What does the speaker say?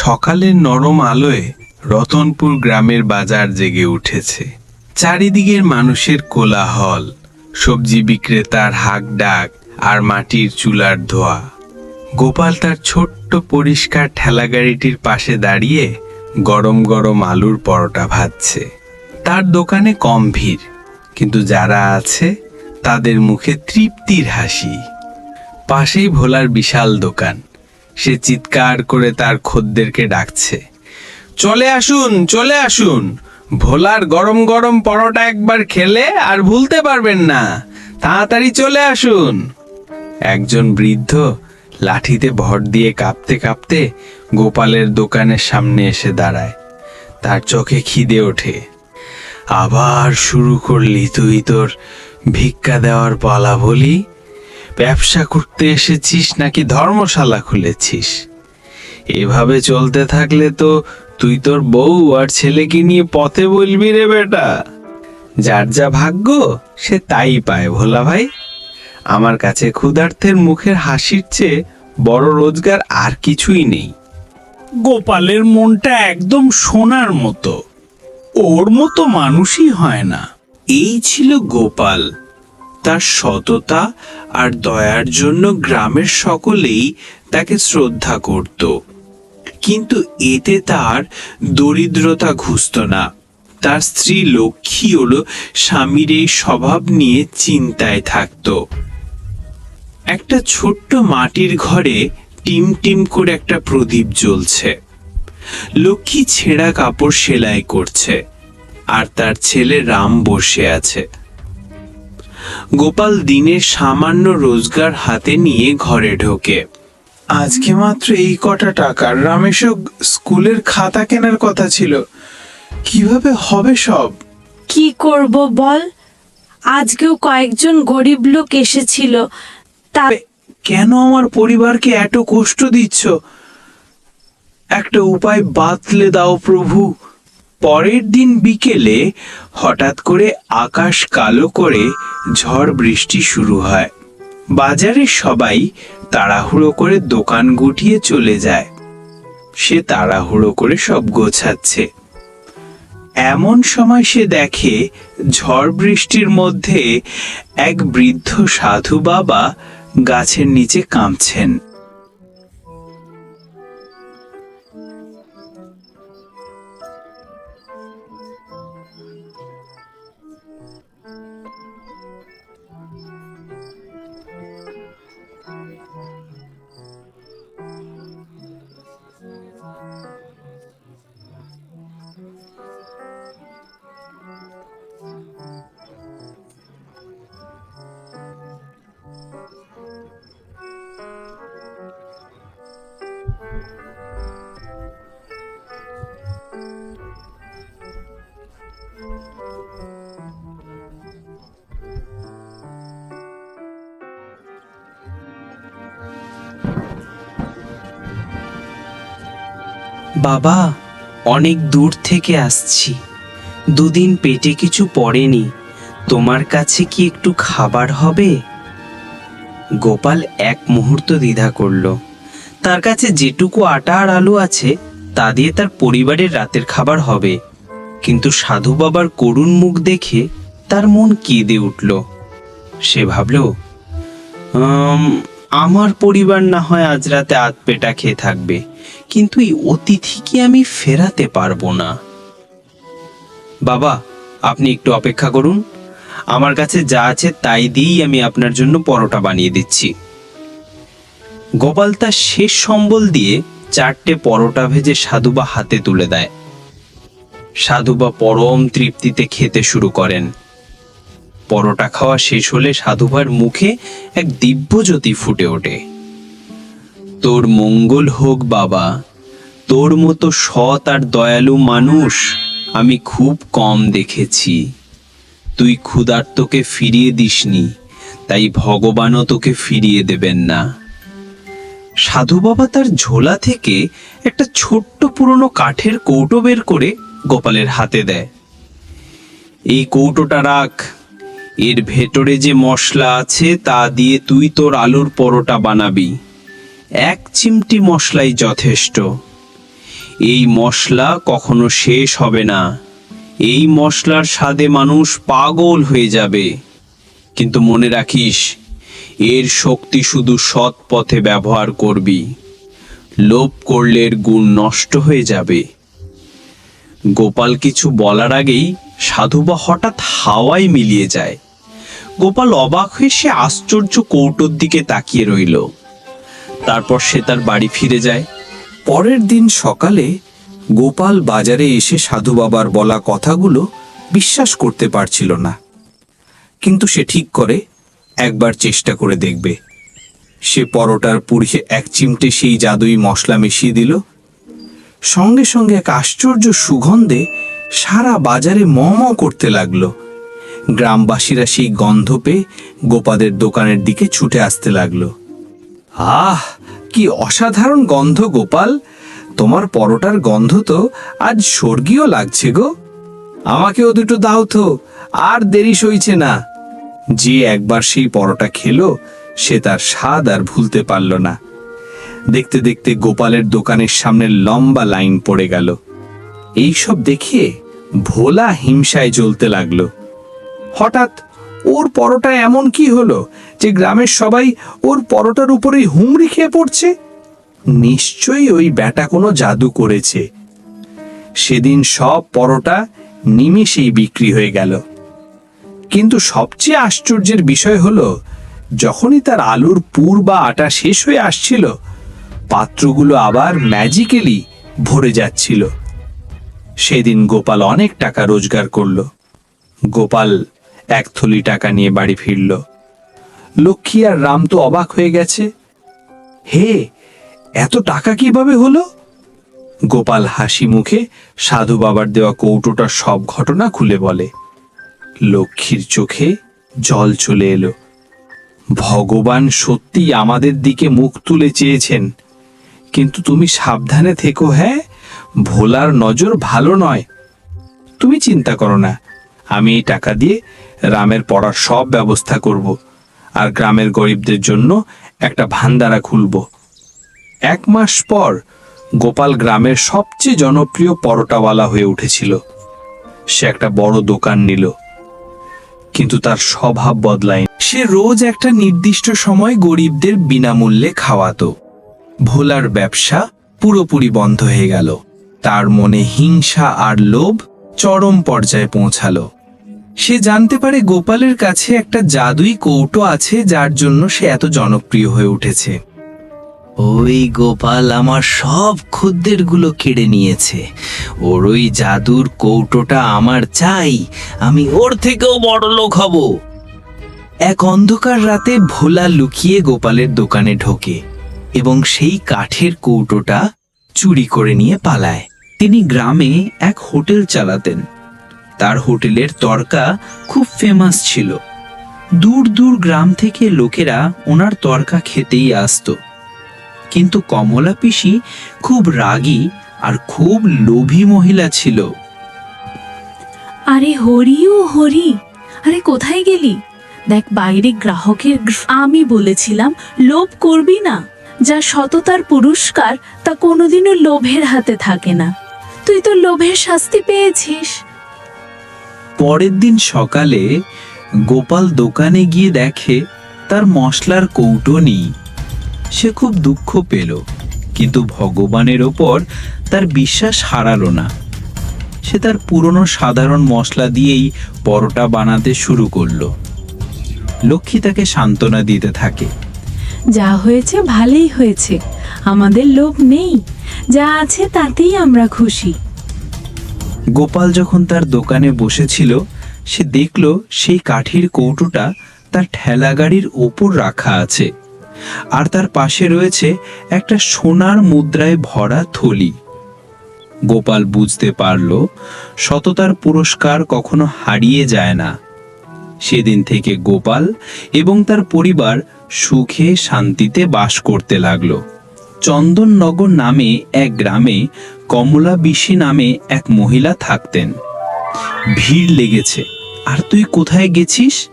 সকালের নরম আলোয় রতনপুর গ্রামের বাজার জেগে উঠেছে। চারিদিকের মানুষের কোলাহল, সবজি বিক্রেতার হাক ডাক আর মাটির চুলার ধোয়া। গোপাল তার ছোট্ট পরিষ্কার ঠেলাগাড়িটির পাশে দাঁড়িয়ে গরম গরম আলুর পরোটা ভাজছে। তার দোকানে কম ভিড়, কিন্তু যারা আছে, তাদের মুখে তৃপ্তির হাসি। পাশেই ভোলার বিশাল দোকান। সে চিৎকার করে তার খদ্দেরকে ডাকছে। চলে আসুন চলে আসুন। ভোলার গরম গরম পরোটা একবার খেলে আর ভুলতে পারবেন না। তাড়াতাড়ি চলে আসুন। একজন বৃদ্ধ লাঠিতে ভর দিয়ে কাঁপতে কাঁপতে গোপালের দোকানের সামনে এসে দাঁড়ায়। তার চোখে খিদে ওঠে। আবার শুরু করলি তুই তোর ভিক্ষা দেওয়ার পালা বলি? ব্যবসা করতে এসেছিস নাকি ধর্মশালা খুলেছিস? এভাবে চলতে থাকলে তো তুই তোর বউ আর ছেলেকে নিয়ে পথে বলবি রে বেটা। যার যা ভাগ্য, সে তাই পায় ভোলা ভাই। আমার কাছে ক্ষুধার্থের মুখের হাসির চেয়ে বড় রোজগার আর কিছুই নেই। গোপালের মনটা একদম সোনার মতো। ওর মতো মানুষই হয় না। এই ছিল গোপাল। তার সততা আর দয়ার জন্য গ্রামের সকলেই তাকে শ্রদ্ধা করত। কিন্তু এতে তার দরিদ্রতা ঘুষত না। তার স্ত্রী লক্ষ্মী হলো স্বামীর এই স্বভাব নিয়ে চিন্তায় থাকত। একটা ছোট্ট মাটির ঘরে টিম টিম করে একটা প্রদীপ জ্বলছে। লক্ষ্মী ছেঁড়া কাপড় সেলাই করছে। আর তার ছেলে রাম বসে আছে। গোপাল দিনের সামান্য রোজগার হাতে নিয়ে ঘরে ঢোকে। আজকে মাত্র এই কটা টাকার রামেশও স্কুলের খাতা কেনার কথা ছিল। কীভাবে হবে সব? কি করব বল? আজকেও কয়েকজন গরিব লোক এসেছিল। তা কেন আমার পরিবারকে এত কষ্ট দিচ্ছ? একটা উপায় বাতলে দাও প্রভু। পরের দিন বিকেলে হঠাৎ করে আকাশ কালো করে ঝড় বৃষ্টি শুরু হয়। বাজারে সবাই তাড়াহুড়ো করে দোকান গুটিয়ে চলে যায়। সে তাড়াহুড়ো করে সব গোছাচ্ছে। এমন সময় সে দেখে ঝড় বৃষ্টির মধ্যে এক বৃদ্ধ সাধু বাবা গাছের নিচে কাঁপছেন। বাবা অনেক দূর থেকে আসছি। দুদিন পেটে কিছু পড়েনি। তোমার কাছে কি একটু খাবার হবে? গোপাল এক মুহূর্ত দ্বিধা করল। তার কাছে যেটুকু আটা আর আলু আছে তা দিয়ে তার পরিবারের রাতের খাবার হবে। কিন্তু সাধু বাবার করুণ মুখ দেখে তার মন কেঁদে উঠল। সে ভাবল "উম, আমার পরিবার না হয় আজ রাতে আধ পেটা খেয়ে থাকবে, কিন্তু এই অতিথিকে আমি ফেরাতে পারব না। বাবা, আপনি একটু অপেক্ষা করুন। আমার কাছে যা আছে তাই দিয়েই আমি আপনার জন্য পরোটা বানিয়ে দিচ্ছি। গোপাল তার শেষ সম্বল দিয়ে চারটে পরোটা ভেজে সাধুবা হাতে তুলে দেয়। সাধুবা পরম তৃপ্তিতে খেতে শুরু করেন। পরোটা খাওয়া শেষ হলে সাধুবার মুখে এক দিব্যজ্যোতি ফুটে ওঠে। তোর মঙ্গল হোক বাবা, তোর মতো সৎ আর দয়ালু মানুষ আমি খুব কম দেখেছি। তুই ক্ষুধার্তকে ফিরিয়ে দিসনি, তাই ভগবানও তোকে ফিরিয়ে দেবেন না। সাধু বাবা তার ঝোলা থেকে একটা ছোট্ট পুরনো কাঠের কৌটো বের করে গোপালের হাতে দেয়। এই কৌটোটা রাখ। এর ভেতরে যে মশলা আছে তা দিয়ে তুই তোর আলুর পরোটা বানাবি। এক চিমটি মশলাই যথেষ্ট। এই মশলা কখনো শেষ হবে না। এই মশলার স্বাদে মানুষ পাগল হয়ে যাবে। কিন্তু মনে রাখিস, এর শক্তি শুধু সৎ পথে ব্যবহার করবি। লোভ করলে এর গুণ নষ্ট হয়ে যাবে। গোপাল কিছু বলার আগেই সাধুবা হঠাৎ হাওয়ায় মিলিয়ে যায়। গোপাল অবাক হয়ে সে আশ্চর্য কৌটোর দিকে তাকিয়ে রইল। তারপর সে তার বাড়ি ফিরে যায়। পরের দিন সকালে গোপাল বাজারে এসে সাধু বাবার বলা কথাগুলো বিশ্বাস করতে পারছিল না। কিন্তু সে ঠিক করে, একবার চেষ্টা করে দেখবে। সে পরোটার পুড়িয়ে এক চিমটে সেই জাদুই মশলা মিশিয়ে দিল। সঙ্গে সঙ্গে এক আশ্চর্য সুগন্ধে সারা বাজারে ম করতে লাগল। গ্রামবাসীরা সেই গন্ধ পেয়ে গোপাদের দোকানের দিকে ছুটে আসতে লাগল। আহ, কি অসাধারণ গন্ধ গোপাল। তোমার পরোটার গন্ধ তো আজ স্বর্গীয় লাগছে গো। আমাকেও দুটো দাও তো, আর দেরি সইছে না। যে একবার সেই পরোটা খেলো, সে তার স্বাদ আর ভুলতে পারল না। দেখতে দেখতে গোপালের দোকানের সামনে লম্বা লাইন পড়ে গেল। এইসব দেখে ভোলা হিংসায় জ্বলতে লাগল। হঠাৎ ওর পরোটা এমন কি হলো যে গ্রামের সবাই ওর পরোটার উপরেই হুমড়ি খেয়ে পড়ছে? নিশ্চয়ই ওই ব্যাটা কোনো জাদু করেছে। সেদিন সব পরোটা নিমেষেই বিক্রি হয়ে গেল। কিন্তু সবচেয়ে আশ্চর্যের বিষয় হলো, যখনই তার আলুর পুর বা আটা শেষ হয়ে আসছিল, পাত্রগুলো আবার ম্যাজিক্যালি ভরে যাচ্ছিল। সেদিন গোপাল অনেক টাকা রোজগার করল। গোপাল এক থলি টাকা নিয়ে বাড়ি ফিরল। লক্ষ্মী আর রাম তো অবাক হয়ে গেছে। হে, এত টাকা কীভাবে হলো? গোপাল হাসি মুখে সাধু বাবার দেওয়া কৌটোটার সব ঘটনা খুলে বলে। লক্ষ্মীর চোখে জল চলে এলো। ভগবান সত্যিই আমাদের দিকে মুখ তুলে চেয়েছেন। কিন্তু তুমি সাবধানে থেকো হ্যাঁ? ভোলার নজর ভালো নয়। তুমি চিন্তা করো না। আমি এই টাকা দিয়ে রামের পড়ার সব ব্যবস্থা করব আর গ্রামের গরিবদের জন্য একটা ভান্ডারা খুলব। এক মাস পর গোপাল গ্রামের সবচেয়ে জনপ্রিয় পরোটাওয়ালা হয়ে উঠেছিল। সে একটা বড় দোকান নিল, কিন্তু তার স্বভাব বদলায় সে রোজ একটা নির্দিষ্ট সময় গরিবদের বিনামূল্যে খাওয়াতো। ভোলার ব্যবসা পুরোপুরি বন্ধ হয়ে গেল। তার মনে হিংসা আর লোভ চরম পর্যায়ে পৌঁছালো। সে জানতে পারে গোপালের কাছে একটা জাদুই কৌটো আছে যার জন্য সে এত জনপ্রিয় হয়ে উঠেছে। ওই গোপাল আমার সবগুলো কেড়ে নিয়েছে। ওর ওই জাদুর কৌটোটা আমার চাই। আমি ওর থেকেও বড় লোক হব। এক অন্ধকার রাতে ভোলা লুকিয়ে গোপালের দোকানে ঢোকে এবং সেই কাঠের কৌটোটা চুরি করে নিয়ে পালায়। তিনি গ্রামে এক হোটেল চালাতেন। তার হোটেলের তরকা খুব ফেমাস ছিল। দূর দূর গ্রাম থেকে লোকেরা ওনার তরকা খেতেই আসতো। কিন্তু কমলা পিসি খুব রাগী আর খুব লোভী মহিলা ছিল। আরে হরি ও হরি, আরে কোথায় গেলি? দেখ বাইরে গ্রাহকের আমি বলেছিলাম, লোভ করবি না। যা সততার পুরস্কার, তা কোনোদিনও লোভের হাতে থাকে না। তুই তো লোভের শাস্তি পেয়েছিস। পরের দিন সকালে গোপাল দোকানে গিয়ে দেখে তার মশলার কৌটো নেই। সে খুব দুঃখ পেল, কিন্তু ভগবানের ওপর তার বিশ্বাস হারালো না। সে তার পুরনো সাধারণ মশলা দিয়েই পরোটা বানাতে শুরু করল। লক্ষ্মী তাকে সান্ত্বনা দিতে থাকে। যা হয়েছে ভালোই হয়েছে, আমাদের লোভ নেই। যা আছে তাতেই আমরা খুশি। গোপাল যখন তার দোকানে বসেছিল, সে দেখল সেই কাঠির কৌটোটা তার ঠেলা গাড়ির ওপর রাখা আছে। আর তার পাশে রয়েছে একটা সোনার মুদ্রায় ভরা থলি। গোপাল বুঝতে পারল, সততার পুরস্কার কখনো হারিয়ে যায় না। সেদিন থেকে গোপাল এবং তার পরিবার সুখে শান্তিতে বাস করতে লাগল। চন্দননগর নামে এক গ্রামে কমলা বিশি নামে এক মহিলা থাকতেন। ভিড় লেগেছে। আর তুই কোথায় গেছিস?